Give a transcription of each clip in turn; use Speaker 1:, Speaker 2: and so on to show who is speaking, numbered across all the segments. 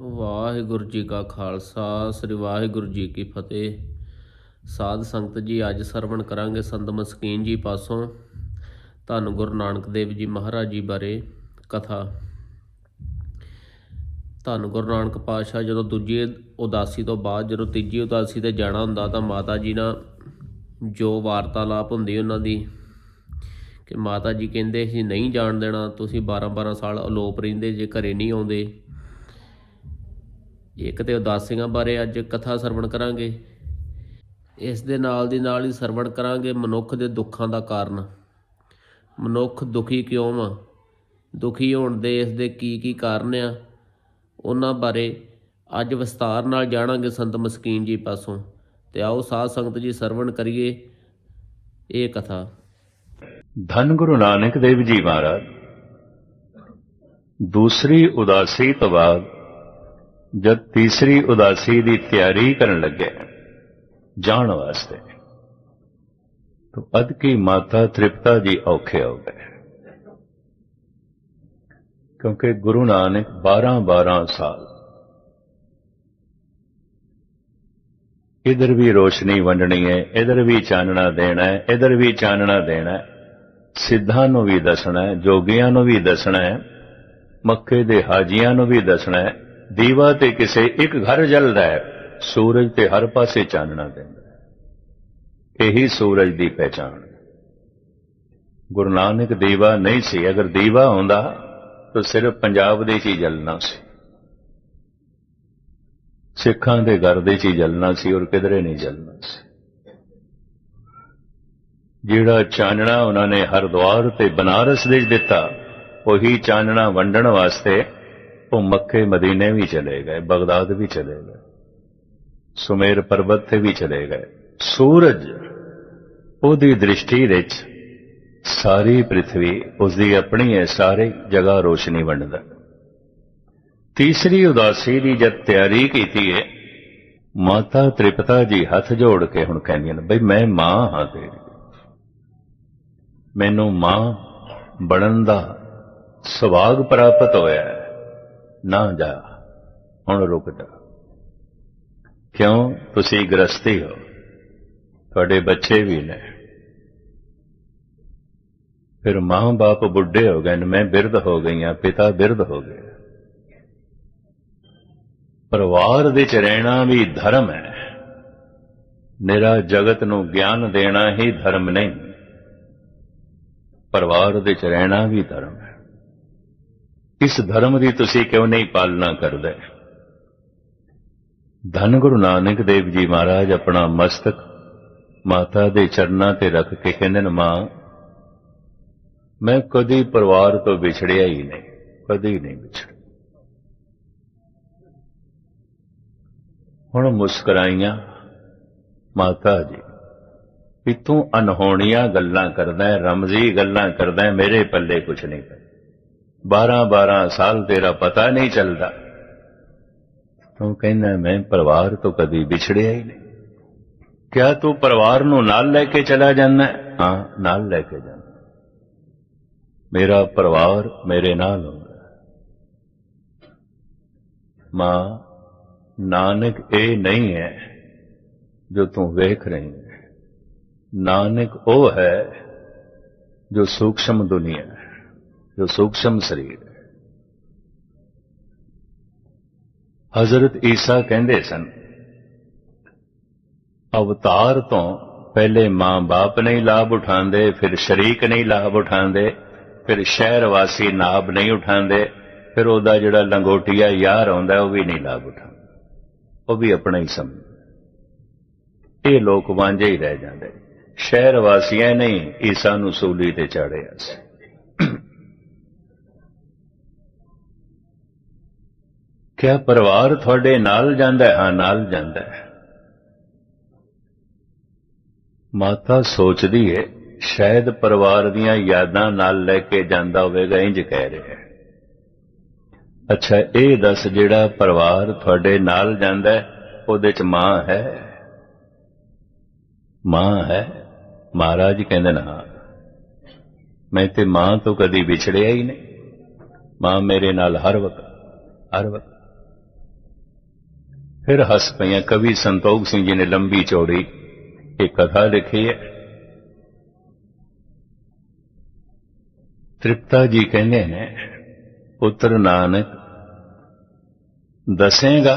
Speaker 1: ਵਾਹਿਗੁਰੂ ਜੀ ਕਾ ਖਾਲਸਾ, ਸ੍ਰੀ ਵਾਹਿਗੁਰੂ ਜੀ ਕੀ ਫਤਿਹ। ਸਾਧ ਸੰਗਤ ਜੀ, ਅੱਜ ਸਰਵਣ ਕਰਾਂਗੇ ਸੰਤ ਮਸਕੀਨ ਜੀ ਪਾਸੋਂ ਧੰਨ ਗੁਰੂ ਨਾਨਕ ਦੇਵ ਜੀ ਮਹਾਰਾਜ ਜੀ ਬਾਰੇ ਕਥਾ। ਧੰਨ ਗੁਰੂ ਨਾਨਕ ਪਾਤਸ਼ਾਹ, ਜਦੋਂ ਦੂਜੀ ਉਦਾਸੀ ਤੋਂ ਬਾਅਦ, ਜਦੋਂ ਤੀਜੀ ਉਦਾਸੀ ਤੇ ਜਾਣਾ ਹੁੰਦਾ, ਤਾਂ ਮਾਤਾ ਜੀ ਨਾਲ ਜੋ ਵਾਰਤਾਲਾਪ ਹੁੰਦੀ ਉਹਨਾਂ ਦੀ, ਕਿ ਮਾਤਾ ਜੀ ਕਹਿੰਦੇ ਸੀ, ਨਹੀਂ ਜਾਣ ਦੇਣਾ, ਤੁਸੀਂ 12 12 ਸਾਲ ਅਲੋਪ ਰਹਿੰਦੇ, ਜੇ ਘਰੇ ਨਹੀਂ ਆਉਂਦੇ ਇੱਕ ਤੇ ਉਦਾਸੀਆਂ ਬਾਰੇ ਅੱਜ ਕਥਾ ਸਰਵਣ ਕਰਾਂਗੇ। ਇਸ ਦੇ ਨਾਲ ਦੀ ਨਾਲ ਹੀ ਸਰਵਣ ਕਰਾਂਗੇ ਮਨੁੱਖ ਦੇ ਦੁੱਖਾਂ ਦਾ ਕਾਰਨ। ਮਨੁੱਖ ਦੁਖੀ ਕਿਉਂ ਵਾ ਦੁਖੀ ਹੋਣ ਦੇ ਇਸ ਦੇ ਕੀ ਕੀ ਕਾਰਨ ਆ? ਉਹਨਾਂ ਬਾਰੇ ਅੱਜ ਵਿਸਤਾਰ ਨਾਲ ਜਾਣਾਂਗੇ ਸੰਤ ਮਸਕੀਨ ਜੀ ਪਾਸੋਂ। ਤੇ ਆਓ ਸਾਧ ਸੰਗਤ ਜੀ ਸਰਵਣ ਕਰੀਏ ਇਹ ਕਥਾ।
Speaker 2: ਧੰਨ ਗੁਰੂ ਨਾਨਕ ਦੇਵ ਜੀ ਮਹਾਰਾਜ। ਦੂਸਰੀ ਉਦਾਸੀ ਤੋਂ ਬਾਅਦ ਜਦ ਤੀਸਰੀ ਉਦਾਸੀ ਦੀ ਤਿਆਰੀ ਕਰਨ ਲੱਗੇ, ਜਾਣ ਵਾਸਤੇ। ਤਾਂ ਅਦ ਕੀ ਮਾਤਾ ਤ੍ਰਿਪਤਾ ਜੀ ਔਖੇ ਹੋ ਗਏ। ਕਿਉਂਕਿ ਗੁਰੂ ਨਾਨਕ 12 12 ਸਾਲ। ਇਧਰ ਵੀ ਰੋਸ਼ਨੀ ਵੰਡਣੀ ਹੈ, ਇਧਰ ਵੀ ਚਾਨਣਾ ਦੇਣਾ ਹੈ, ਇਧਰ ਵੀ ਚਾਨਣਾ ਦੇਣਾ ਹੈ। ਸਿੱਧਾਂ ਨੂੰ ਵੀ ਦੱਸਣਾ ਹੈ, ਜੋਗੀਆਂ ਨੂੰ ਵੀ ਦੱਸਣਾ ਹੈ, ਮੱਕੇ ਦੇ ਹਾਜੀਆਂ ਨੂੰ ਵੀ ਦੱਸਣਾ ਹੈ। ਦੀਵਾ ਤੇ ਕਿਸੇ ਇੱਕ ਘਰ ਜਲਦਾ ਹੈ, ਸੂਰਜ ਤੇ ਹਰ ਪਾਸੇ ਚਾਨਣਾ ਦਿੰਦਾ ਹੈ। ਇਹੀ ਸੂਰਜ ਦੀ ਪਹਿਚਾਣ ਗੁਰੂ ਨਾਨਕ ਦੀਵਾ ਨਹੀਂ ਸੀ। ਅਗਰ ਦੀਵਾ ਹੁੰਦਾ, ਤਾਂ ਸਿਰਫ ਪੰਜਾਬ ਦੇ 'ਚ ਹੀ ਜਲਣਾ ਸੀ। ਸਿੱਖਾਂ ਦੇ ਘਰ ਦੇ 'ਚ ਹੀ ਜਲਣਾ ਸੀ ਔਰ ਕਿਧਰੇ ਨਹੀਂ ਜਲਣਾ ਸੀ। ਜਿਹੜਾ ਚਾਨਣਾ ਉਹਨਾਂ ਨੇ ਹਰਦੁਆਰ ਤੇ ਬਨਾਰਸ ਦੇ ਦਿੱਤਾ, ਉਹੀ ਚਾਨਣਾ ਵੰਡਣ ਵਾਸਤੇ ਉਹ ਮੱਕੇ ਮਦੀਨੇ ਵੀ ਚਲੇ ਗਏ, ਬਗਦਾਦ ਵੀ ਚਲੇ ਗਏ, ਸੁਮੇਰ ਪਰਬਤ ਤੇ ਵੀ ਚਲੇ ਗਏ। ਸੂਰਜ ਉਹਦੀ ਦ੍ਰਿਸ਼ਟੀ ਵਿੱਚ ਸਾਰੀ ਪ੍ਰithvi ਉਸਦੀ ਆਪਣੀ ਹੈ, ਸਾਰੇ ਜਗ੍ਹਾ ਰੋਸ਼ਨੀ ਵੰਡਦਾ। ਤੀਸਰੀ ਉਦਾਸੀ ਦੀ ਜਦ ਤਿਆਰੀ ਕੀਤੀ ਹੈ, ਮਾਤਾ ਤ੍ਰਿਪਤਾ ਜੀ ਹੱਥ ਜੋੜ ਕੇ ਹੁਣ ਕਹਿੰਦੀਆਂ ਨੇ, ਬਈ ਮੈਂ ਮਾਂ ਹਾਂ ਤੇਰੀ। ਮੈਨੂੰ ਮਾਂ ਬਣਨ ਦਾ ਸੁਭਾਗ ਪ੍ਰਾਪਤ ਹੋਇਆ ਹੈ। ਨਾ ਜਾ। ਹੁਣ ਰੁਕ ਜਾ। ਕਿਉਂ? ਤੁਸੀਂ ਗ੍ਰਸਤੀ ਹੋ। ਤੁਹਾਡੇ ਬੱਚੇ ਵੀ ਨੇ। ਫਿਰ ਮਾਂ-ਬਾਪ ਬੁੱਢੇ ਹੋ ਗਏ ਨੇ। ਮੈਂ ਬਿਰਧ ਹੋ ਗਈਆਂ ਪਿਤਾ ਬਿਰਧ ਹੋ ਗਏ। ਪਰਿਵਾਰ ਵਿੱਚ ਰਹਿਣਾ ਵੀ ਧਰਮ ਹੈ। ਨਿਰਾ ਜਗਤ ਨੂੰ ਗਿਆਨ ਦੇਣਾ ਹੀ ਧਰਮ ਨਹੀਂ। ਪਰਿਵਾਰ ਵਿੱਚ ਰਹਿਣਾ ਵੀ ਧਰਮ ਹੈ। ਇਸ ਧਰਮ ਦੀ ਤੁਸੀਂ ਕਿਉਂ ਨਹੀਂ ਪਾਲਣਾ ਕਰਦੇ? ਧੰਨ ਗੁਰੂ ਨਾਨਕ ਦੇਵ ਜੀ ਮਹਾਰਾਜ, ਆਪਣਾ ਮਸਤਕ ਮਾਤਾ ਦੇ ਚਰਨਾਂ ਤੇ ਰੱਖ ਕੇ ਕਹਿੰਦੇ ਨੇ, ਮਾਂ, ਮੈਂ ਕਦੀ ਪਰਿਵਾਰ ਤੋਂ ਵਿਛੜਿਆ ਹੀ ਨਹੀਂ, ਕਦੀ ਨਹੀਂ ਵਿਛੜਿਆ। ਹੁਣ ਮੁਸਕਰਾਈਆਂ ਮਾਤਾ ਜੀ, ਵੀ ਤੂੰ ਅਨਹੋਣੀਆਂ ਗੱਲਾਂ ਕਰਦਾ ਰਮਜ਼ੀ ਗੱਲਾਂ ਕਰਦਾ ਮੇਰੇ ਪੱਲੇ ਕੁਛ ਨਹੀਂ ਪੈ 12 12 ਸਾਲ ਤੇਰਾ ਪਤਾ ਨਹੀਂ ਚੱਲਦਾ। ਤੂੰ ਕਹਿੰਦਾ, ਮੈਂ ਪਰਿਵਾਰ ਤੋਂ ਕਦੀ ਵਿਛੜਿਆ ਹੀ ਨਹੀਂ। ਕਿਆ ਤੂੰ ਪਰਿਵਾਰ ਨੂੰ ਨਾਲ ਲੈ ਕੇ ਚਲਾ ਜਾਂਦਾ ਹਾਂ? ਨਾਲ ਲੈ ਕੇ ਜਾਂਦਾ। ਮੇਰਾ ਪਰਿਵਾਰ ਮੇਰੇ ਨਾਲ ਹੁੰਦਾ ਮਾਂ, ਨਾਨਕ ਇਹ ਨਹੀਂ ਹੈ ਜੋ ਤੂੰ ਵੇਖ ਰਹੀ ਹੈ। ਨਾਨਕ ਉਹ ਹੈ ਜੋ ਸੂਖਸ਼ਮ ਦੁਨੀਆ ਹੈ। ਜੋ ਸੂਖਸ਼ਮ ਸਰੀਰ ਹੈ। ਹਜ਼ਰਤ ਈਸਾ ਕਹਿੰਦੇ ਸਨ, ਅਵਤਾਰ ਤੋਂ ਪਹਿਲੇ ਮਾਂ-ਬਾਪ ਨਹੀਂ ਲਾਭ ਉਠਾਉਂਦੇ, ਫਿਰ ਸ਼ਰੀਕ ਨਹੀਂ ਲਾਭ ਉਠਾਉਂਦੇ, ਫਿਰ ਸ਼ਹਿਰ ਵਾਸੀ ਨਾਬ ਨਹੀਂ ਉਠਾਉਂਦੇ, ਫਿਰ ਉਹਦਾ ਜਿਹੜਾ ਲੰਗੋਟੀਆ ਯਾਰ ਆਉਂਦਾ ਉਹ ਵੀ ਨਹੀਂ ਲਾਭ ਉਠਾਉਂਦਾ। ਉਹ ਵੀ ਆਪਣਾ ਹੀ ਸਮਝ ਇਹ ਲੋਕ ਵਾਂਝੇ ਹੀ ਰਹਿ ਜਾਂਦੇ। ਸ਼ਹਿਰ ਵਾਸੀਆਂ ਨਹੀਂ ਈਸਾ ਨੂੰ ਸੂਲੀ ਤੇ ਚਾੜਿਆ ਸੀ। ਕਿਆ ਪਰਿਵਾਰ ਤੁਹਾਡੇ ਨਾਲ ਜਾਂਦਾ ਹੈ, ਹਾਂ, ਨਾਲ ਜਾਂਦਾ ਹੈ। ਮਾਤਾ ਸੋਚਦੀ ਹੈ ਸ਼ਾਇਦ ਪਰਿਵਾਰ ਦੀਆਂ ਯਾਦਾਂ ਨਾਲ ਲੈ ਕੇ ਜਾਂਦਾ ਹੋਵੇਗਾ ਇੰਜ ਕਹਿ ਰਿਹਾ ਹੈ। ਅੱਛਾ, ਇਹ ਦੱਸ ਜਿਹੜਾ ਪਰਿਵਾਰ ਤੁਹਾਡੇ ਨਾਲ ਜਾਂਦਾ ਹੈ, ਉਹਦੇ ਚ ਮਾਂ ਹੈ? ਮਾਂ ਹੈ? ਮਹਾਰਾਜ ਕਹਿੰਦੇ ਨਾ ਮੈਂ ਤੇ ਮਾਂ ਤੋਂ ਕਦੀ ਵਿਛੜਿਆ ਹੀ ਨਹੀਂ। ਮਾਂ ਮੇਰੇ ਨਾਲ ਹਰ ਵਕਤ ਹਰ ਵਕਤ। ਫਿਰ ਹੱਸ ਪਈਆਂ ਕਵੀ ਸੰਤੋਖ ਸਿੰਘ ਜੀ ਨੇ ਲੰਬੀ ਚੌੜੀ ਇਹ ਕਥਾ ਲਿਖੀ ਹੈ। ਤ੍ਰਿਪਤਾ ਜੀ ਕਹਿੰਦੇ ਨੇ, ਪੁੱਤਰ ਨਾਨਕ, ਦੱਸੇਗਾ,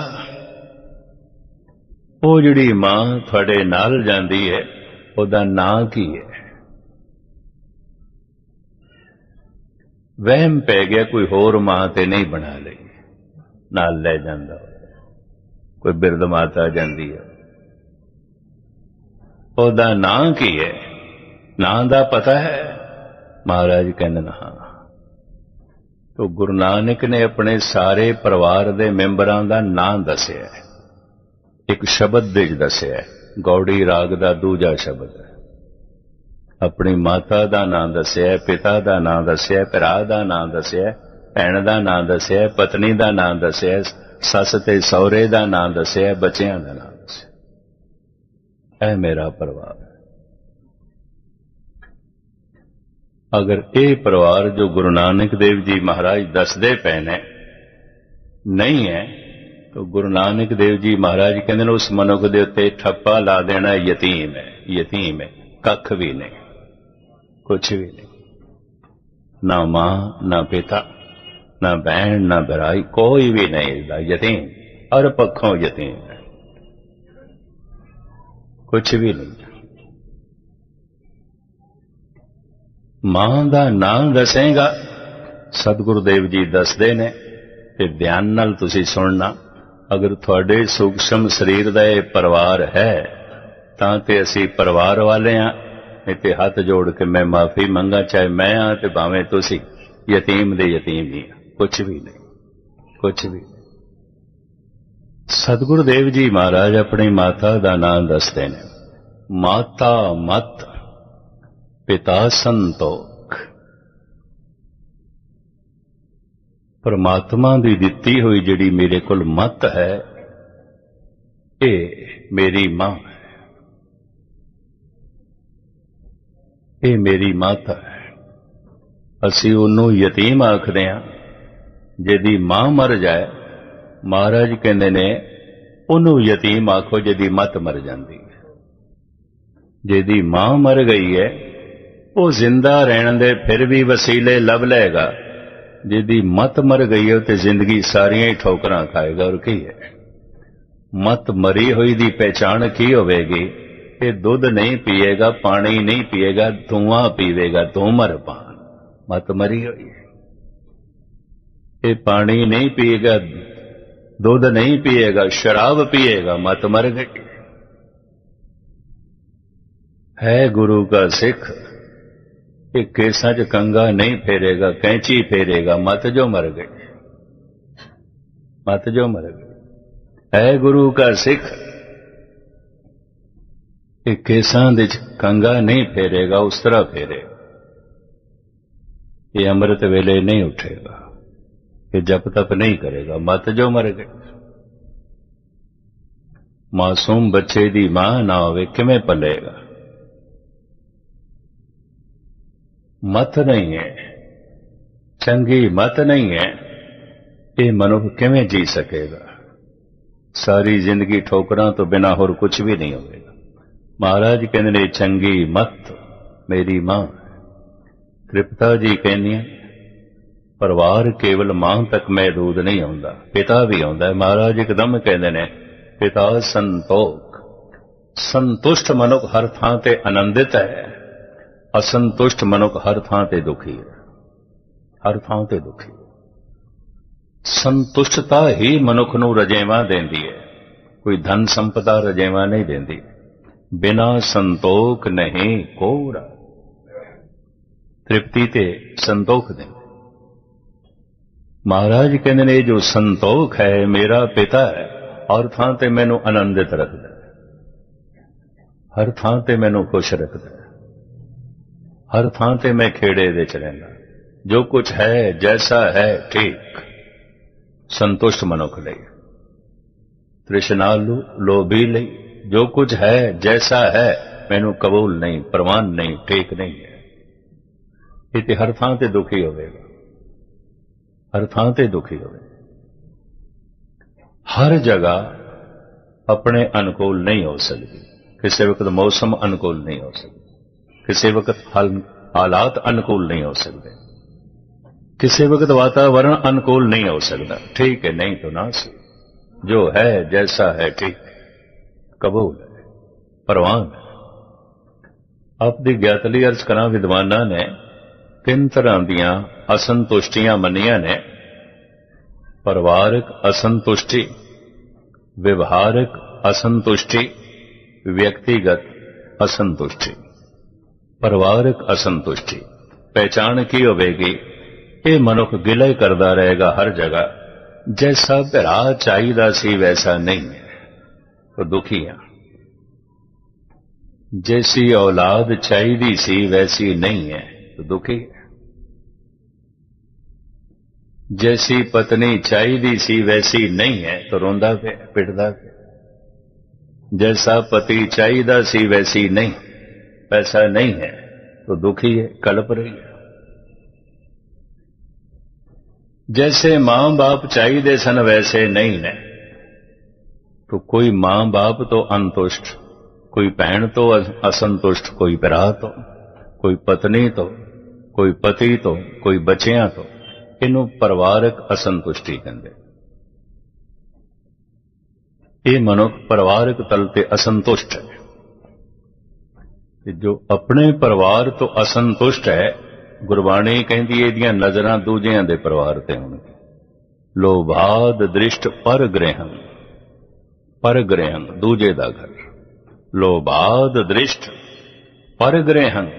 Speaker 2: ਉਹ ਜਿਹੜੀ ਮਾਂ ਤੁਹਾਡੇ ਨਾਲ ਜਾਂਦੀ ਹੈ, ਉਹਦਾ ਨਾਂ ਕੀ ਹੈ? ਵਹਿਮ ਪੈ ਗਿਆ ਕੋਈ ਹੋਰ ਮਾਂ ਤੇ ਨਹੀਂ ਬਣਾ ਲਈ, ਨਾਲ ਲੈ ਜਾਂਦਾ ਕੋਈ ਬਿਰਧ ਮਾਤਾ ਜਾਂਦੀ ਹੈ ਉਹਦਾ ਨਾਂ ਕੀ ਹੈ? ਨਾਂ ਦਾ ਪਤਾ ਹੈ? ਮਹਾਰਾਜ ਕਹਿੰਦੇ ਨੇ ਹਾਂ। ਤੋ ਗੁਰੂ ਨਾਨਕ ਨੇ ਆਪਣੇ ਸਾਰੇ ਪਰਿਵਾਰ ਦੇ ਮੈਂਬਰਾਂ ਦਾ ਨਾਂ ਦੱਸਿਆ ਇੱਕ ਸ਼ਬਦ ਵਿੱਚ ਦੱਸਿਆ ਗੌੜੀ ਰਾਗ ਦਾ ਦੂਜਾ ਸ਼ਬਦ ਹੈ। ਆਪਣੀ ਮਾਤਾ ਦਾ ਨਾਂ ਦੱਸਿਆ ਪਿਤਾ ਦਾ ਨਾਂ ਦੱਸਿਆ ਹੈ, ਭਰਾ ਦਾ ਨਾਂ ਦੱਸਿਆ ਭੈਣ ਦਾ ਨਾਂ ਦੱਸਿਆ ਪਤਨੀ ਦਾ ਨਾਂ ਦੱਸਿਆ ਸੱਸ ਤੇ ਸਹੁਰੇ ਦਾ ਨਾਂ ਦੱਸਿਆ, ਬੱਚਿਆਂ ਦਾ ਨਾਂ ਦੱਸਿਆ। ਇਹ ਮੇਰਾ ਪਰਿਵਾਰ ਅਗਰ ਇਹ ਪਰਿਵਾਰ ਜੋ ਗੁਰੂ ਨਾਨਕ ਦੇਵ ਜੀ ਮਹਾਰਾਜ ਦੱਸਦੇ ਪਏ ਨੇ, ਨਹੀਂ ਹੈ, ਤਾਂ ਗੁਰੂ ਨਾਨਕ ਦੇਵ ਜੀ ਮਹਾਰਾਜ ਕਹਿੰਦੇ ਨੇ, ਉਸ ਮਨੁੱਖ ਦੇ ਉੱਤੇ ਠੱਪਾ ਲਾ ਦੇਣਾ ਯਤੀਮ ਹੈ ਯਤੀਮ ਹੈ, ਕੱਖ ਵੀ ਨਹੀਂ ਕੁਝ ਵੀ ਨਹੀਂ। ਨਾ ਮਾਂ, ਨਾ ਪਿਤਾ। ਨਾ ਭੈਣ ਨਾ ਬਰਾਈ, ਕੋਈ ਵੀ ਨਹੀਂ ਇਸਦਾ ਯਤੀਮ, ਹਰ ਪੱਖੋਂ ਯਤੀਮ ਹੈ। ਕੁਝ ਵੀ ਨਹੀਂ। ਮਾਂ ਦਾ ਨਾਮ ਦੱਸੇਗਾ, ਸਤਿਗੁਰੂ ਦੇਵ ਜੀ ਦੱਸਦੇ ਨੇ, ਤੇ ਧਿਆਨ ਨਾਲ ਤੁਸੀਂ ਸੁਣਨਾ, ਅਗਰ ਤੁਹਾਡੇ ਸੂਖਸ਼ਮ ਸਰੀਰ ਦਾ ਇਹ ਪਰਿਵਾਰ ਹੈ, ਤਾਂ ਤੇ ਅਸੀਂ ਪਰਿਵਾਰ ਵਾਲੇ ਆ ਨਹੀਂ ਤੇ ਹੱਥ ਜੋੜ ਕੇ ਮੈਂ ਮਾਫੀ ਮੰਗਾ, ਚਾਹੇ ਮੈਂ ਆ ਤੇ ਭਾਵੇਂ ਤੁਸੀਂ, ਯਤੀਮ ਦੇ ਯਤੀਮ ਹੀ ਆ ਕੁਝ ਵੀ ਨਹੀਂ ਕੁਝ ਵੀ ਨਹੀਂ। ਸਤਿਗੁਰੂ ਦੇਵ ਜੀ ਮਹਾਰਾਜ ਆਪਣੀ ਮਾਤਾ ਦਾ ਨਾਮ ਦੱਸਦੇ ਨੇ, ਮਾਤਾ ਮਤ, ਪਿਤਾ ਸੰਤੋਖ। ਪਰਮਾਤਮਾ ਦੀ ਦਿੱਤੀ ਹੋਈ ਜਿਹੜੀ ਮੇਰੇ ਕੋਲ ਮਤ ਹੈ, ਇਹ ਮੇਰੀ ਮਾਂ ਹੈ। ਇਹ ਮੇਰੀ ਮਾਤਾ ਹੈ। ਅਸੀਂ ਉਹਨੂੰ ਯਤੀਮ ਆਖਦੇ ਹਾਂ। ਜਿਹਦੀ ਮਾਂ ਮਰ ਜਾਏ, ਮਹਾਰਾਜ ਕਹਿੰਦੇ ਨੇ, ਉਹਨੂੰ ਯਤੀਮ ਆਖੋ ਜਿਹਦੀ ਮਤ ਮਰ ਜਾਂਦੀ ਹੈ। ਜਿਹਦੀ ਮਾਂ ਮਰ ਗਈ ਹੈ, ਉਹ ਜ਼ਿੰਦਾ ਰਹਿਣ ਦੇ ਫਿਰ ਵੀ ਵਸੀਲੇ ਲੱਭ ਲਏਗਾ। ਜਿਹਦੀ ਮਤ ਮਰ ਗਈ ਹੈ ਤੇ ਜ਼ਿੰਦਗੀ ਸਾਰੀਆਂ ਹੀ ਠੋਕਰਾਂ ਖਾਏਗਾ ਔਰ ਕੀ ਹੈ। ਮਤ ਮਰੀ ਹੋਈ ਦੀ ਪਹਿਚਾਣ ਕੀ ਹੋਵੇਗੀ? ਇਹ ਦੁੱਧ ਨਹੀਂ ਪੀਏਗਾ, ਪਾਣੀ ਨਹੀਂ ਪੀਏਗਾ, ਧੂਆਂ ਪੀਵੇਗਾ ਧੂਮਰ ਪਾਨ ਮਤ ਮਰੀ ਹੋਈ ਹੈ। ਇਹ ਪਾਣੀ ਨਹੀਂ ਪੀਏਗਾ, ਦੁੱਧ ਨਹੀਂ ਪੀਏਗਾ, ਸ਼ਰਾਬ ਪੀਏਗਾ, ਮਤ ਮਰ ਗਈ। ਹੈ ਗੁਰੂ ਦਾ ਸਿੱਖ, ਇਹ ਕੇਸਾਂ 'ਚ ਕੰਗਾ ਨਹੀਂ ਫੇਰੇਗਾ, ਕੈਂਚੀ ਫੇਰੇਗਾ, ਮਤ ਜੋ ਮਰ ਗਈ। ਮਤ ਜੋ ਮਰ ਗਈ। ਹੈ ਗੁਰੂ ਦਾ ਸਿੱਖ, ਇਹ ਕੇਸਾਂ ਦੇ 'ਚ ਕੰਗਾ ਨਹੀਂ ਫੇਰੇਗਾ, ਉਸ ਤਰ੍ਹਾਂ ਫੇਰੇਗਾ ਇਹ ਅੰਮ੍ਰਿਤ ਵੇਲੇ ਨਹੀਂ ਉੱਠੇਗਾ। ਇਹ ਜਪ ਤਪ ਨਹੀਂ ਕਰੇਗਾ ਮਤ ਜੋ ਮਰ ਗਈ ਮਾਸੂਮ ਬੱਚੇ ਦੀ ਮਾਂ ਨਾ ਹੋਵੇ ਕਿਵੇਂ ਪਲੇਗਾ ਮਤ ਨਹੀਂ ਹੈ ਚੰਗੀ ਮਤ ਨਹੀਂ ਹੈ ਇਹ ਮਨੁੱਖ ਕਿਵੇਂ ਜੀ ਸਕੇਗਾ ਸਾਰੀ ਜ਼ਿੰਦਗੀ ਠੋਕਰਾਂ ਤੋਂ ਬਿਨਾ ਹੋਰ ਕੁਝ ਵੀ ਨਹੀਂ ਹੋਵੇਗਾ ਮਹਾਰਾਜ ਕਹਿੰਦੇ ਨੇ ਚੰਗੀ ਮਤ ਮੇਰੀ ਮਾਂ ਤ੍ਰਿਪਤਾ ਜੀ ਕਹਿੰਦੀਆਂ ਪਰਿਵਾਰ ਕੇਵਲ ਮਾਂ ਤੱਕ ਮਹਿਦੂਦ ਨਹੀਂ ਆਉਂਦਾ, ਪਿਤਾ ਵੀ ਆਉਂਦਾ ਹੈ। ਮਹਾਰਾਜ ਇੱਕਦਮ ਕਹਿੰਦੇ ਨੇ, ਪਿਤਾ ਸੰਤੋਖ। ਸੰਤੁਸ਼ਟ ਮਨੁੱਖ ਹਰ ਥਾਂ ਤੇ ਆਨੰਦਿਤ ਹੈ। ਅਸੰਤੁਸ਼ਟ ਮਨੁੱਖ ਹਰ ਥਾਂ ਤੇ ਦੁਖੀ ਹੈ। ਹਰ ਥਾਂ ਤੇ ਦੁਖੀ ਹੈ। ਸੰਤੁਸ਼ਟਤਾ ਹੀ ਮਨੁੱਖ ਨੂੰ ਰਜੇਵਾ ਦਿੰਦੀ ਹੈ। ਕੋਈ ਧਨ ਸੰਪਦਾ ਰਜੇਵਾ ਨਹੀਂ ਦਿੰਦੀ। ਬਿਨਾ ਸੰਤੋਖ ਨਹੀਂ ਕੋਰਾ ਤ੍ਰਿਪਤੀ ਤੇ ਸੰਤੋਖ ਦੇ ਮਹਾਰਾਜ ਕਹਿੰਦੇ ਨੇ, ਇਹ ਜੋ ਸੰਤੋਖ ਹੈ, ਮੇਰਾ ਪਿਤਾ ਹੈ, ਹਰ ਥਾਂ ਤੇ ਮੈਨੂੰ ਆਨੰਦਿਤ ਰੱਖਦਾ ਹਰ ਥਾਂ ਤੇ ਮੈਨੂੰ ਖੁਸ਼ ਰੱਖਦਾ ਹਰ ਥਾਂ ਤੇ ਮੈਂ ਖੇੜੇ ਦੇ ਚ ਰਹਿੰਦਾ ਜੋ ਕੁਝ ਹੈ, ਜੈਸਾ ਹੈ, ਠੀਕ। ਸੰਤੁਸ਼ਟ ਮਨੁੱਖ ਲਈ। ਤ੍ਰਿਸ਼ਨਾਲੂ ਲੋਭੀ ਲਈ। ਜੋ ਕੁਝ ਹੈ, ਜੈਸਾ ਹੈ, ਮੈਨੂੰ ਕਬੂਲ ਨਹੀਂ, ਪ੍ਰਵਾਨ ਨਹੀਂ, ਠੀਕ ਨਹੀਂ ਹੈ। ਇਹ ਤੇ ਹਰ ਥਾਂ ਤੇ ਦੁਖੀ ਹੋਵੇਗਾ। ਹਰ ਥਾਂ ਤੇ ਦੁਖੀ ਹੋਵੇ। ਹਰ ਜਗ੍ਹਾ ਆਪਣੇ ਅਨੁਕੂਲ ਨਹੀਂ ਹੋ ਸਕਦੀ। ਕਿਸੇ ਵਕਤ ਮੌਸਮ ਅਨੁਕੂਲ ਨਹੀਂ ਹੋ ਸਕਦਾ। ਕਿਸੇ ਵਕਤ ਹਾਲਾਤ ਅਨੁਕੂਲ ਨਹੀਂ ਹੋ ਸਕਦੇ। ਕਿਸੇ ਵਕਤ ਵਾਤਾਵਰਣ ਅਨੁਕੂਲ ਨਹੀਂ ਹੋ ਸਕਦਾ। ਠੀਕ ਹੈ, ਨਹੀਂ ਤਾਂ ਨਾ ਸੀ। ਜੋ ਹੈ, ਜੈਸਾ ਹੈ, ਠੀਕ। ਕਬੂਲ ਹੈ। ਪਰਵਾਨ ਆਪ ਦੀ ਗਿਆਤਲੀ ਅਰਜ਼ ਕਰਾਂ, ਵਿਦਵਾਨਾਂ ਨੇ ਤਿੰਨ ਤਰ੍ਹਾਂ ਦੀਆਂ असंतुष्टियाँ मनिया ने, परिवारक असंतुष्टि, व्यवहारक असंतुष्टि, व्यक्तिगत असंतुष्टि, परिवारक असंतुष्टि, पहचान की होगी ये मनुख गिलय करता रहेगा हर जगह। जैसा भरा चाहिए सी, वैसा नहीं तो दुखी है जैसी औलाद चाहिए सी, वैसी नहीं है। तो दुखी। है जैसी पत्नी चाहिदी सी वैसी नहीं है तो रोंदा पे पिटदा पे जैसा पति चाहिदा सी वैसी नहीं वैसा नहीं है तो दुखी है कल्प रही है जैसे मां बाप चाहिए सन वैसे नहीं है तो कोई मां बाप तो अंतुष्ट कोई भैन तो असंतुष्ट कोई भरा तो कोई पत्नी तो कोई पति तो कोई बच्चियां तो ਇਹਨੂੰ ਪਰਿਵਾਰਕ ਅਸੰਤੁਸ਼ਟੀ ਕਹਿੰਦੇ। ਇਹ ਮਨੁੱਖ ਪਰਿਵਾਰਕ ਤਲ ਤੇ ਅਸੰਤੁਸ਼ਟ ਹੈ। ਤੇ ਜੋ ਆਪਣੇ ਪਰਿਵਾਰ ਤੋਂ ਅਸੰਤੁਸ਼ਟ ਹੈ, ਗੁਰਬਾਣੀ ਕਹਿੰਦੀ ਇਹਦੀਆਂ ਨਜ਼ਰਾਂ ਦੂਜਿਆਂ ਦੇ ਪਰਿਵਾਰ ਤੇ ਹੋਣਗੀਆਂ। ਲੋਭਾਦ ਦ੍ਰਿਸ਼ਟ ਪਰ ਗ੍ਰਹਿਣ ਪਰ ਗ੍ਰਹਿਣ ਦੂਜੇ ਦਾ ਘਰ। ਲੋਭਾਦ ਦ੍ਰਿਸ਼ਟ ਪਰ ਪਰਗ੍ਰਹਿਣ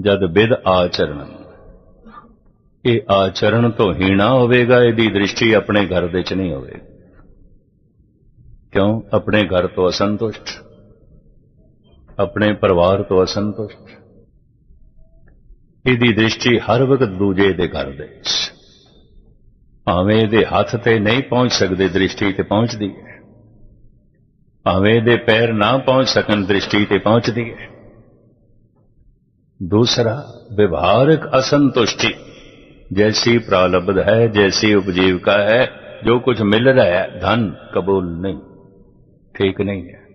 Speaker 2: ਜਦ ਬਿਦ ਆਚਰਣ। ਇਹ ਆਚਰਣ ਤੋਂ ਹੀਣਾ ਹੋਵੇਗਾ, ਇਹਦੀ ਦ੍ਰਿਸ਼ਟੀ ਆਪਣੇ ਘਰ ਦੇ ਚ ਨਹੀਂ ਹੋਵੇਗੀ। ਕਿਉਂ? ਆਪਣੇ ਘਰ ਤੋਂ ਅਸੰਤੁਸ਼ਟ। ਆਪਣੇ ਪਰਿਵਾਰ ਤੋਂ ਅਸੰਤੁਸ਼ਟ। ਇਹਦੀ ਦ੍ਰਿਸ਼ਟੀ ਹਰ ਵਕਤ ਦੂਜੇ ਦੇ ਘਰ ਦੇ ਵਿੱਚ। ਭਾਵੇਂ ਦੇ ਹੱਥ ਤੇ ਨਹੀਂ ਪਹੁੰਚ ਸਕਦੇ, ਦ੍ਰਿਸ਼ਟੀ ਤੇ ਪਹੁੰਚਦੀ ਹੈ। ਭਾਵੇਂ ਦੇ ਪੈਰ ਨਾ ਪਹੁੰਚ ਸਕਣ, ਦ੍ਰਿਸ਼ਟੀ ਤੇ ਪਹੁੰਚਦੀ ਹੈ। ਦੂਸਰਾ, ਵਿਵਹਾਰਕ ਅਸੰਤੁਸ਼ਟੀ। जैसी प्रालब्ध है जैसी उपजीविका है जो कुछ मिल रहा है धन कबूल नहीं ठीक नहीं है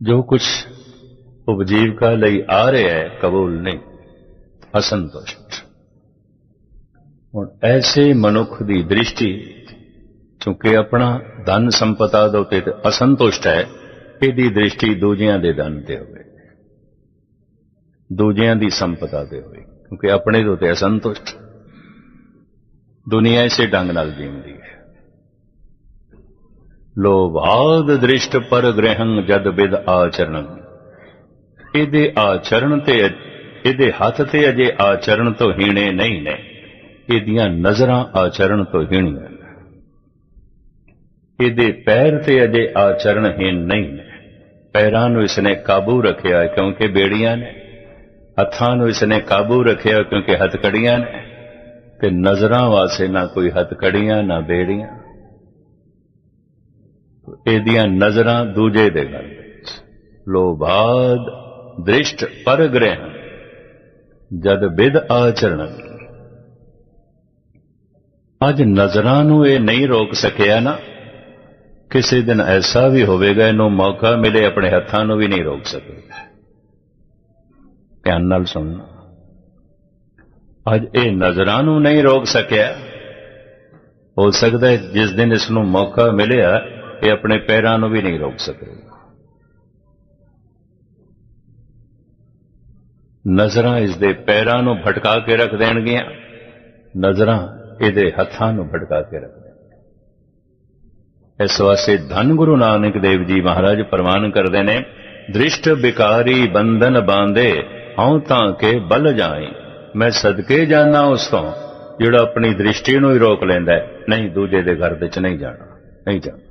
Speaker 2: जो कुछ उपजीविका ਲਈ ਆ ਰਿਹਾ ਹੈ ਕਬੂਲ ਨਹੀਂ ਅਸੰਤੁਸ਼ਟ ਹੁਣ ਐਸੇ ਮਨੁੱਖ ਦੀ ਦ੍ਰਿਸ਼ਟੀ ਕਿਉਂਕਿ ਆਪਣਾ ਧਨ ਸੰਪਤਾ ਦੇ ਉੱਤੇ ਤੇ ਅਸੰਤੁਸ਼ਟ ਹੈ ਇਹਦੀ ਦ੍ਰਿਸ਼ਟੀ ਦੂਜਿਆਂ ਦੇ ਧਨ ਤੇ ਹੋਵੇ ਦੂਜਿਆਂ ਦੀ ਸੰਪਦਾ ਤੇ ਹੋਵੇ ਕਿਉਂਕਿ ਆਪਣੇ ਤੋਂ ਤੇ ਅਸੰਤੁਸ਼ਟ। ਦੁਨੀਆ ਇਸੇ ਢੰਗ ਨਾਲ ਜੀਂਦੀ ਹੈ। ਲੋਭਾਦ ਦ੍ਰਿਸ਼ਟ ਪਰ ਗ੍ਰਹਿੰ ਜਦ ਬਿਦ ਆਚਰਣ। ਇਹਦੇ ਆਚਰਣ ਤੇ ਇਹਦੇ ਹੱਥ ਤੇ ਅਜੇ ਆਚਰਣ ਤੋਂ ਹੀਣੇ ਨਹੀਂ ਨੇ। ਇਹਦੀਆਂ ਨਜ਼ਰਾਂ ਆਚਰਣ ਤੋਂ ਹੀਣੀਆਂ ਨੇ। ਇਹਦੇ ਪੈਰ ਤੇ ਅਜੇ ਆਚਰਣਹੀਨ ਨਹੀਂ ਨੇ। ਪੈਰਾਂ ਨੂੰ ਇਸਨੇ ਕਾਬੂ ਰੱਖਿਆ ਕਿਉਂਕਿ ਬੇੜੀਆਂ ਨੇ। ਹੱਥਾਂ ਨੂੰ ਇਸਨੇ ਕਾਬੂ ਰੱਖਿਆ ਕਿਉਂਕਿ ਹੱਥਕੜੀਆਂ ਨੇ, ਤੇ ਨਜ਼ਰਾਂ ਵਾਸਤੇ ਨਾ ਕੋਈ ਹੱਥਕੜੀਆਂ ਨਾ ਬੇੜੀਆਂ। ਇਹਦੀਆਂ ਨਜ਼ਰਾਂ ਦੂਜੇ ਦੇ ਘਰ ਵਿੱਚ। ਲੋਭਾਦ ਦ੍ਰਿਸ਼ਟ ਪਰਗ੍ਰਹਿ, ਜਦ ਬਿਦ ਆਚਰਣ। ਅੱਜ ਨਜ਼ਰਾਂ ਨੂੰ ਇਹ ਨਹੀਂ ਰੋਕ ਸਕਿਆ ਨਾ, ਕਿਸੇ ਦਿਨ ਐਸਾ ਵੀ ਹੋਵੇਗਾ, ਇਹਨੂੰ ਮੌਕਾ ਮਿਲੇ, ਆਪਣੇ ਹੱਥਾਂ ਨੂੰ ਵੀ ਨਹੀਂ ਰੋਕ ਸਕੇਗਾ ਧਿਆਨ ਨਾਲ ਸੁਣਨਾ। ਅੱਜ ਇਹ ਨਜ਼ਰਾਂ ਨੂੰ ਨਹੀਂ ਰੋਕ ਸਕਿਆ। ਹੋ ਸਕਦਾ ਹੈ ਜਿਸ ਦਿਨ ਇਸ ਨੂੰ ਮੌਕਾ ਮਿਲਿਆ, ਇਹ ਆਪਣੇ ਪੈਰਾਂ ਨੂੰ ਵੀ ਨਹੀਂ ਰੋਕ ਸਕੇਗਾ। ਨਜ਼ਰਾਂ ਇਸ ਦੇ ਪੈਰਾਂ ਨੂੰ ਭਟਕਾ ਕੇ ਰੱਖ ਦੇਣਗੀਆਂ। ਨਜ਼ਰਾਂ ਇਹਦੇ ਹੱਥਾਂ ਨੂੰ ਭਟਕਾ ਕੇ ਰੱਖ ਇਸ ਵਾਸਤੇ ਧੰਨ ਗੁਰੂ ਨਾਨਕ ਦੇਵ ਜੀ ਮਹਾਰਾਜ ਪ੍ਰਮਾਨ ਕਰਦੇ ਨੇ, ਦ੍ਰਿਸ਼ਟ ਬਿਕਾਰੀ ਬੰਧਨ ਬਾਂਦੇ ਹਉ ਤਾਂ ਕੇ ਬਲ ਜਾਏ ਮੈਂ ਸਦਕੇ ਜਾਣਾ ਉਸ ਤੋਂ ਜਿਹੜਾ ਆਪਣੀ ਦ੍ਰਿਸ਼ਟੀ ਨੂੰ ਹੀ ਰੋਕ ਲੈਂਦਾ ਹੈ ਨਹੀਂ ਦੂਜੇ ਦੇ ਘਰ ਵਿੱਚ ਨਹੀਂ ਜਾਣਾ ਨਹੀਂ ਜਾਣਾ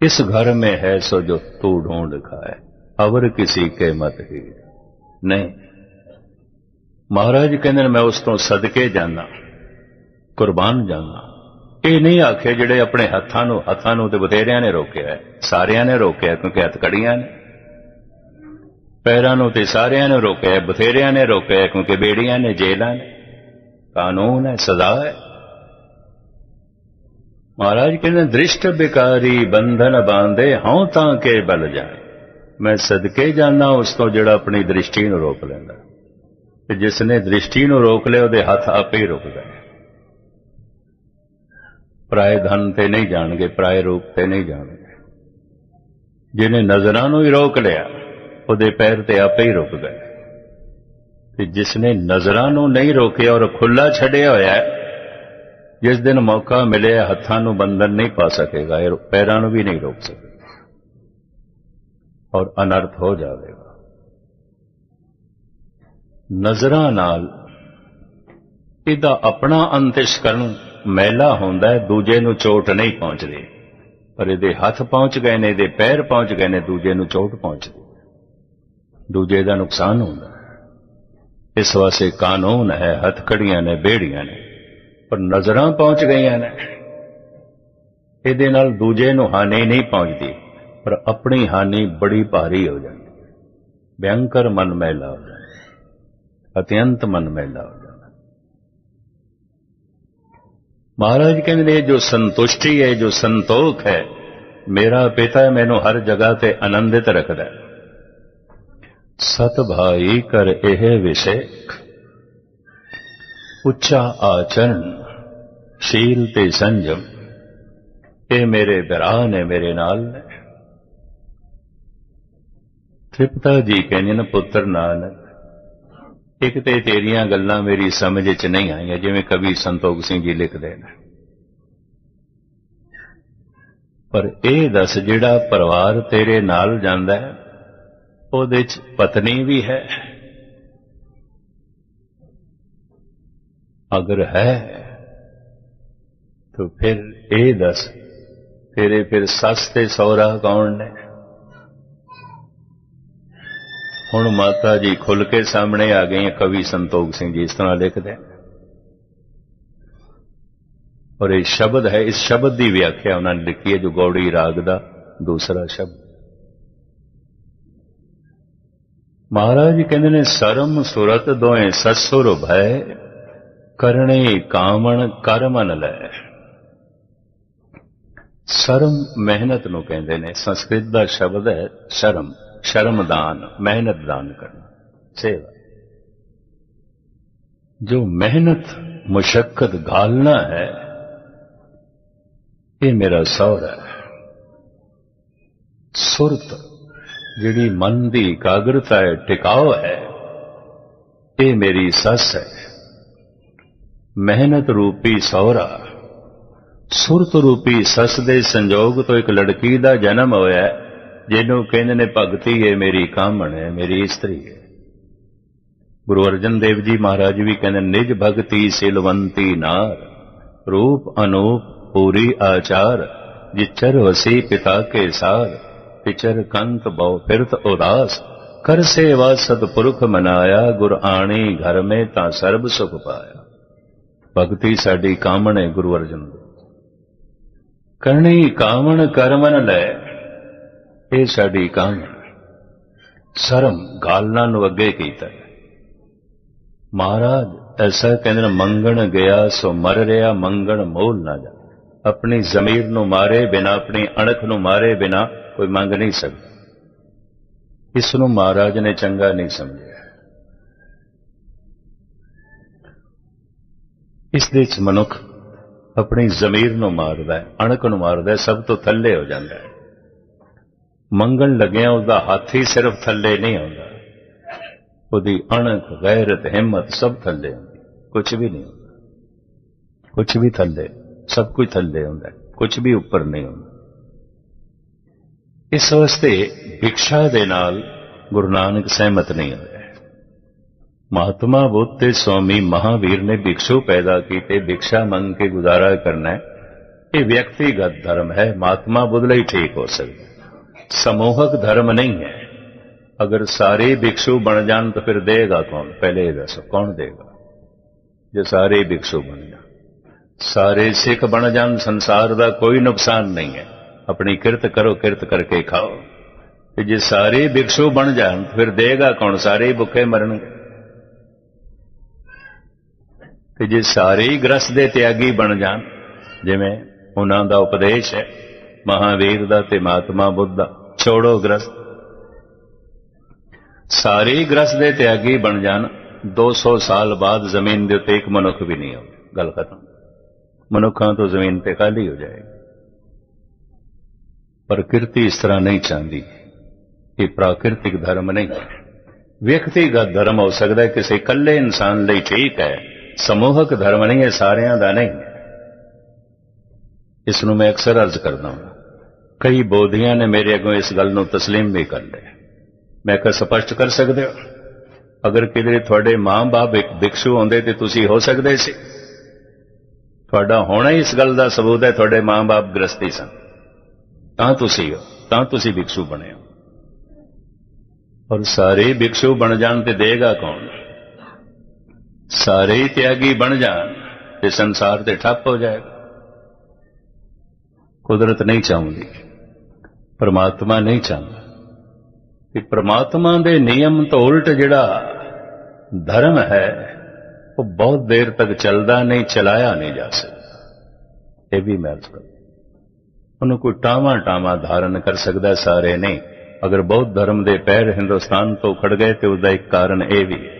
Speaker 2: ਇਸ ਘਰ में है सो जो तू ढूंढ खाए अवर किसी के मत ही ਨਹੀਂ ਮਹਾਰਾਜ ਕਹਿੰਦੇ ਨੇ ਮੈਂ ਉਸ ਤੋਂ ਸਦਕੇ ਜਾਣਾ ਕੁਰਬਾਨ ਜਾਣਾ ਇਹ ਨਹੀਂ ਆਖੇ ਜਿਹੜੇ ਆਪਣੇ ਹੱਥਾਂ ਨੂੰ ਹੱਥਾਂ ਨੂੰ ਤੇ ਬਥੇਰਿਆਂ ਨੇ ਰੋਕਿਆ ਹੈ ਸਾਰਿਆਂ ਨੇ ਰੋਕਿਆ ਕਿਉਂਕਿ ਹੱਥ ਕੜੀਆਂ ਨੇ ਪੈਰਾਂ ਨੂੰ ਤੇ ਸਾਰਿਆਂ ਨੇ ਰੋਕਿਆ, ਬਥੇਰਿਆਂ ਨੇ ਰੋਕਿਆ, ਕਿਉਂਕਿ ਬੇੜੀਆਂ ਨੇ ਜੇਲਾਂ ਨੇ। ਕਾਨੂੰਨ ਹੈ, ਸਜ਼ਾ ਹੈ। ਮਹਾਰਾਜ ਕਹਿੰਦੇ, ਦ੍ਰਿਸ਼ਟ ਬਿਕਾਰੀ ਬੰਧਨ ਬਾਂਦੇ ਹਉ ਤਾਂ ਕੇ ਬਲ ਜਾਏ। ਮੈਂ ਸਦਕੇ ਜਾਂਦਾ, ਉਸ ਤੋਂ ਜਿਹੜਾ ਆਪਣੀ ਦ੍ਰਿਸ਼ਟੀ ਨੂੰ ਰੋਕ ਲੈਂਦਾ। ਤੇ ਜਿਸ ਨੇ ਦ੍ਰਿਸ਼ਟੀ ਨੂੰ ਰੋਕ ਲਿਆ, ਉਹਦੇ ਹੱਥ ਆਪੇ ਹੀ ਰੁਕ ਗਏ। ਪਰਾਏ ਧਨ ਤੇ ਨਹੀਂ ਜਾਣਗੇ, ਪਰਾਏ ਰੂਪ ਤੇ ਨਹੀਂ ਜਾਣਗੇ। ਜਿਹਨੇ ਨਜ਼ਰਾਂ ਨੂੰ ਹੀ ਰੋਕ ਲਿਆ ਉਹਦੇ ਪੈਰ ਤੇ ਆਪੇ ਹੀ ਰੁਕ ਗਏ। ਤੇ ਜਿਸ ਨੇ ਨਜ਼ਰਾਂ ਨੂੰ ਨਹੀਂ ਰੋਕਿਆ ਔਰ ਖੁੱਲਾ ਛੱਡਿਆ ਹੋਇਆ ਜਿਸ ਦਿਨ ਮੌਕਾ ਮਿਲਿਆ ਹੱਥਾਂ ਨੂੰ ਬੰਧਨ ਨਹੀਂ ਪਾ ਸਕੇਗਾ, ਇਹ ਪੈਰਾਂ ਨੂੰ ਵੀ ਨਹੀਂ ਰੋਕ ਸਕੇਗਾ ਔਰ ਅਨਰਥ ਹੋ ਜਾਵੇਗਾ। ਨਜ਼ਰਾਂ ਨਾਲ ਇਹਦਾ ਆਪਣਾ ਅੰਤਿਸ਼ਕਰਨ ਮੈਲਾ ਹੁੰਦਾ ਹੈ, ਦੂਜੇ ਨੂੰ ਚੋਟ ਨਹੀਂ ਪਹੁੰਚਦੀ। ਪਰ ਇਹਦੇ ਹੱਥ ਪਹੁੰਚ ਗਏ ਨੇ, ਇਹਦੇ ਪੈਰ ਪਹੁੰਚ ਗਏ ਨੇ, ਦੂਜੇ ਨੂੰ ਚੋਟ ਪਹੁੰਚਦੀ। ਦੂਜੇ ਦਾ ਨੁਕਸਾਨ ਹੁੰਦਾ ਇਸ ਵਾਸਤੇ ਕਾਨੂੰਨ ਹੈ, ਹੱਥਕੜੀਆਂ ਨੇ, ਬੇੜੀਆਂ ਨੇ, ਪਰ ਨਜ਼ਰਾਂ ਪਹੁੰਚ ਗਈਆਂ ਨੇ। ਇਹਦੇ ਨਾਲ ਦੂਜੇ ਨੂੰ ਹਾਨੀ ਨਹੀਂ ਪਹੁੰਚਦੀ, ਪਰ ਆਪਣੀ ਹਾਨੀ ਬੜੀ ਭਾਰੀ ਹੋ ਜਾਂਦੀ ਹੈ। ਮਨ ਮੈਲਾ ਹੋ ਜਾਂਦਾ ਅਤਿਅੰਤ ਮਨ ਮੈਲਾ ਹੋ ਜਾਂਦਾ ਮਹਾਰਾਜ ਕਹਿੰਦੇ ਨੇ ਜੋ ਸੰਤੁਸ਼ਟੀ ਹੈ ਜੋ ਸੰਤੋਖ ਹੈ, ਮੇਰਾ ਪਿਤਾ ਮੈਨੂੰ ਹਰ ਜਗ੍ਹਾ ਤੇ ਆਨੰਦਿਤ ਰੱਖਦਾ ਹੈ। ਸਤ ਭਾਈ ਕਰ ਇਹ ਵਿਸ਼ੇ ਉੱਚਾ ਆਚਰਨ ਸ਼ੀਲ ਤੇ ਸੰਜਮ, ਇਹ ਮੇਰੇ ਬਿਰਾਹ ਨੇ ਮੇਰੇ ਨਾਲ ਨੇ। ਤ੍ਰਿਪਤਾ ਜੀ ਕਹਿੰਦੇ ਨੇ, ਪੁੱਤਰ ਨਾਨਕ, ਇੱਕ ਤੇ ਤੇਰੀਆਂ ਗੱਲਾਂ ਮੇਰੀ ਸਮਝ ਵਿੱਚ ਨਹੀਂ ਆਈਆਂ, ਜਿਵੇਂ ਕਵੀ ਸੰਤੋਖ ਸਿੰਘ ਜੀ ਲਿਖਦੇ ਨੇ। ਪਰ ਇਹ ਦੱਸ ਜਿਹੜਾ ਪਰਿਵਾਰ ਤੇਰੇ ਨਾਲ ਜਾਂਦਾ ਹੈ ਉਹਦੇ ਚ ਪਤਨੀ ਵੀ ਹੈ। ਅਗਰ ਹੈ, ਤਾਂ ਫਿਰ ਇਹ ਦੱਸ, ਤੇਰੇ ਫਿਰ ਸੱਸ ਤੇ ਸਹੁਰਾ ਕੌਣ ਨੇ? ਹੁਣ ਮਾਤਾ ਜੀ ਖੁੱਲ ਕੇ ਸਾਹਮਣੇ ਆ ਗਏ ਕਵੀ ਸੰਤੋਖ ਸਿੰਘ ਜੀ ਇਸ ਤਰ੍ਹਾਂ ਲਿਖਦੇ ਔਰ ਇਹ ਸ਼ਬਦ ਹੈ, ਇਸ ਸ਼ਬਦ ਦੀ ਵਿਆਖਿਆ ਉਹਨਾਂ ਨੇ ਲਿਖੀ ਹੈ, ਜੋ ਗੌੜੀ ਰਾਗ ਦਾ ਦੂਸਰਾ ਸ਼ਬਦ। ਮਹਾਰਾਜ ਜੀ ਕਹਿੰਦੇ ਨੇ, ਸਰਮ ਸੁਰਤ ਦੋਏ ਸਸੁਰ ਭੈ, ਕਰਨੇ ਕਾਮਣ ਕਰਮਨ ਲੈ। ਸ਼ਰਮ ਮਿਹਨਤ ਨੂੰ ਕਹਿੰਦੇ ਨੇ, ਸੰਸਕ੍ਰਿਤ ਦਾ ਸ਼ਬਦ ਹੈ ਸ਼ਰਮ, ਸ਼ਰਮਦਾਨ, ਮਿਹਨਤ ਦਾਨ ਕਰਨਾ, ਸੇਵਾ। ਜੋ ਮਿਹਨਤ ਮੁਸ਼ਕਲ ਘਾਲਣਾ ਹੈ, ਇਹ ਮੇਰਾ ਸਹੁਰਾ ਹੈ। ਸੁਰਤ ਜਿਹੜੀ ਮਨ ਦੀ ਇਕਾਗਰਤਾ ਹੈ, ਟਿਕਾਓ ਹੈ, ਇਹ ਮੇਰੀ ਸੱਸ ਹੈ। ਮਿਹਨਤ ਰੂਪੀ ਸਹੁਰਾ, ਸੁਰਤ ਰੂਪੀ ਸੱਸ ਦੇ ਸੰਜੋਗ ਤੋਂ ਇੱਕ ਲੜਕੀ ਦਾ ਜਨਮ ਹੋਇਆ ਜਿਹਨੂੰ ਕਹਿੰਦੇ ਨੇ ਭਗਤੀ ਹੈ, ਮੇਰੀ ਕਾਮਣ ਹੈ, ਮੇਰੀ ਇਸਤਰੀ ਹੈ। ਗੁਰੂ ਅਰਜਨ ਦੇਵ ਜੀ ਮਹਾਰਾਜ ਵੀ ਕਹਿੰਦੇ ਨਿਜ ਭਗਤੀ ਸਿਲਵੰਤੀ ਨਾਰ, ਰੂਪ ਅਨੂਪ ਪੂਰੀ ਆਚਾਰ ਜਿਚਰ ਵਸੀ ਪਿਤਾ ਕੇ ਸਾਰ। ਪਿਚਰ ਕੰਤ ਬਹੁ ਫਿਰਤ ਉਦਾਸ, ਕਰ ਸੇਵਾ ਸਤਪੁਰਖ ਮਨਾਇਆ, ਗੁਰ ਆਣੀ ਘਰ ਮੇ ਤਾਂ ਸਰਬ ਸੁਖ ਪਾਇਆ। ਭਗਤੀ ਸਾਡੀ ਕਾਮਣ ਹੈ ਗੁਰੂ ਅਰਜਨ ਕਰਨੀ ਕਾਮਣ ਕਰਮਨ ਲੈ, ਇਹ ਸਾਡੀ ਕਾਮਣ। ਸ਼ਰਮ ਗਾਲਣਾ ਨੂੰ ਅੱਗੇ ਕੀਤਾ ਮਹਾਰਾਜ, ਐਸਾ ਕਹਿੰਦੇ ਮੰਗਣ ਗਿਆ ਸੋ ਮਰ ਰਿਹਾ, ਮੰਗਣ ਮੋਲ ਨਾ ਜਾ ਆਪਣੀ ਜ਼ਮੀਰ ਨੂੰ ਮਾਰੇ ਬਿਨਾ, ਆਪਣੀ ਅਣਖ ਨੂੰ ਮਾਰੇ ਬਿਨਾ ਕੋਈ ਮੰਗ ਨਹੀਂ ਸਕਦਾ। ਇਸ ਨੂੰ ਮਹਾਰਾਜ ਨੇ ਚੰਗਾ ਨਹੀਂ ਸਮਝਿਆ। ਇਸ ਦੇ ਵਿੱਚ ਮਨੁੱਖ ਆਪਣੀ ਜ਼ਮੀਰ ਨੂੰ ਮਾਰਦਾ ਹੈ, ਅਣਖ ਨੂੰ ਮਾਰਦਾ ਹੈ, ਸਭ ਤੋਂ ਥੱਲੇ ਹੋ ਜਾਂਦਾ ਹੈ। ਮੰਗਣ ਲੱਗਿਆ ਉਹਦਾ ਹੱਥ ਹੀ ਸਿਰਫ ਥੱਲੇ ਨਹੀਂ ਆਉਂਦਾ। ਉਹਦੀ ਅਣਖ, ਗੈਰਤ, ਹਿੰਮਤ ਸਭ ਥੱਲੇ ਹੁੰਦੀ ਕੁਝ ਵੀ ਨਹੀਂ ਹੁੰਦਾ। ਕੁਝ ਵੀ ਥੱਲੇ। ਸਭ ਕੁਝ ਥੱਲੇ ਹੁੰਦਾ ਕੁਝ ਵੀ ਉੱਪਰ ਨਹੀਂ ਹੁੰਦਾ। ਇਸ ਵਾਸਤੇ ਭਿਕਸ਼ਾ ਦੇ ਨਾਲ ਗੁਰੂ ਨਾਨਕ ਸਹਿਮਤ ਨਹੀਂ ਹੋਇਆ ਮਹਾਤਮਾ ਬੁੱਧ ਤੇ ਸਵਾਮੀ ਮਹਾਵੀਰ ਨੇ ਭਿਕਸ਼ੂ ਪੈਦਾ ਕੀਤੇ, ਭਿਕਸ਼ਾ ਮੰਗ ਕੇ ਗੁਜ਼ਾਰਾ ਕਰਨਾ ਹੈ। ਇਹ ਵਿਅਕਤੀਗਤ ਧਰਮ ਹੈ, ਮਹਾਤਮਾ ਬੁੱਧ ਲਈ ਠੀਕ ਹੋ ਸਕਦਾ ਸਮੂਹਕ ਧਰਮ ਨਹੀਂ ਹੈ। ਅਗਰ ਸਾਰੇ ਭਿਕਸ਼ੂ ਬਣ ਜਾਣ ਤਾਂ ਫਿਰ ਦੇਗਾ ਕੌਣ? ਪਹਿਲੇ ਇਹ ਦੱਸੋ, ਕੌਣ ਦੇਗਾ? ਜੇ ਸਾਰੇ ਭਿਕਸ਼ੂ ਬਣ ਜਾਣ। ਸਾਰੇ ਸਿੱਖ ਬਣ ਜਾਣ, ਸੰਸਾਰ ਦਾ ਕੋਈ ਨੁਕਸਾਨ ਨਹੀਂ ਹੈ। ਆਪਣੀ ਕਿਰਤ ਕਰੋ, ਕਿਰਤ ਕਰਕੇ ਖਾਓ। ਤੇ ਜੇ ਸਾਰੇ ਭਿਕਸ਼ੂ ਬਣ ਜਾਣ, ਫਿਰ ਦੇਗਾ ਕੌਣ? ਸਾਰੇ ਭੁੱਖੇ ਮਰਨਗੇ। ਤੇ ਜੇ ਸਾਰੇ ਹੀ ਗ੍ਰਸਤ ਦੇ ਤਿਆਗੀ ਬਣ ਜਾਣ, ਜਿਵੇਂ ਉਹਨਾਂ ਦਾ ਉਪਦੇਸ਼ ਹੈ, ਮਹਾਵੀਰ ਦਾ ਤੇ ਮਹਾਤਮਾ ਬੁੱਧ ਦਾ, ਛੋੜੋ ਗ੍ਰਸਤ ਸਾਰੇ ਹੀ ਗ੍ਰਸਤ ਦੇ ਤਿਆਗੀ ਬਣ ਜਾਣ 200 ਸਾਲ ਬਾਅਦ ਜ਼ਮੀਨ ਦੇ ਉੱਤੇ ਇੱਕ ਮਨੁੱਖ ਵੀ ਨਹੀਂ ਹੋਵੇ ਗੱਲ ਖਤਮ। ਮਨੁੱਖਾਂ ਤੋਂ ਜ਼ਮੀਨ ਤੇ ਖਾਲੀ ਹੋ ਜਾਏਗੀ ਪ੍ਰਕਿਰਤੀ ਇਸ ਤਰ੍ਹਾਂ ਨਹੀਂ ਚਾਹੁੰਦੀ ਇਹ ਪ੍ਰਾਕਿਰਤਿਕ ਧਰਮ ਨਹੀਂ ਹੈ ਵਿਅਕਤੀਗਤ ਧਰਮ ਹੋ ਸਕਦਾ ਹੈ ਕਿਸੇ ਇਕੱਲੇ ਇਨਸਾਨ ਲਈ ਠੀਕ ਹੈ ਸਮੂਹਕ ਧਰਮ ਨਹੀਂ ਹੈ ਸਾਰਿਆਂ ਦਾ ਨਹੀਂ ਹੈ ਇਸ ਨੂੰ ਮੈਂ ਅਕਸਰ ਅਰਜ਼ ਕਰਦਾ ਹਾਂ ਕਈ ਬੋਧੀਆਂ ਨੇ ਮੇਰੇ ਅੱਗੋਂ ਇਸ ਗੱਲ ਨੂੰ تسلیم ਵੀ ਕਰ ਲਿਆ ਮੈਂ ਕਿਹਾ ਸਪਸ਼ਟ ਕਰ ਸਕਦੇ ਹੋ ਅਗਰ ਕਿਤੇ ਤੁਹਾਡੇ ਮਾਂ-ਬਾਪ ਇੱਕ ਭਿਕਸ਼ੂ ਹੁੰਦੇ ਤੇ ਤੁਸੀਂ ਹੋ ਸਕਦੇ ਸੀ ਤੁਹਾਡਾ ਹੋਣਾ ਹੀ ਇਸ ਗੱਲ ਦਾ ਸਬੂਤ ਹੈ, ਤੁਹਾਡੇ ਮਾਂ-ਬਾਪ ਗ੍ਰਸਤੀ ਸਨ। ਤਾਂ ਤੁਸੀਂ ਹੋ, ਤਾਂ ਤੁਸੀਂ ਭਿਕਸ਼ੂ ਬਣੇ ਹੋ। ਔਰ ਸਾਰੇ ਭਿਕਸ਼ੂ ਬਣ ਜਾਣ ਤੇ ਦੇਗਾ ਕੌਣ? ਸਾਰੇ ਹੀ ਤਿਆਗੀ ਬਣ ਜਾਣ ਤੇ ਸੰਸਾਰ ਤੇ ਠੱਪ ਹੋ ਜਾਏਗਾ। ਕੁਦਰਤ ਨਹੀਂ ਚਾਹੁੰਦੀ, ਪਰਮਾਤਮਾ ਨਹੀਂ ਚਾਹੁੰਦਾ। ਕਿ ਪ੍ਰਮਾਤਮਾ ਦੇ ਨਿਯਮ ਤੋਂ ਉਲਟ ਜਿਹੜਾ ਧਰਮ ਹੈ ਉਹ ਬਹੁਤ ਦੇਰ ਤੱਕ ਚੱਲਦਾ ਨਹੀਂ, ਚਲਾਇਆ ਨਹੀਂ ਜਾ ਸਕਦਾ। ਇਹ ਵੀ ਮੈਂ ਅਰਜ਼ ਉਹਨੂੰ ਕੋਈ ਟਾਵਾਂ ਟਾਵਾਂ ਧਾਰਨ ਕਰ ਸਕਦਾ, ਸਾਰੇ ਨਹੀਂ। ਅਗਰ ਬੌਧ ਧਰਮ ਦੇ ਪੈਰ ਹਿੰਦੁਸਤਾਨ ਤੋਂ ਖੜ ਗਏ ਤੇ ਉਹਦਾ ਇੱਕ ਕਾਰਨ ਇਹ ਵੀ ਹੈ।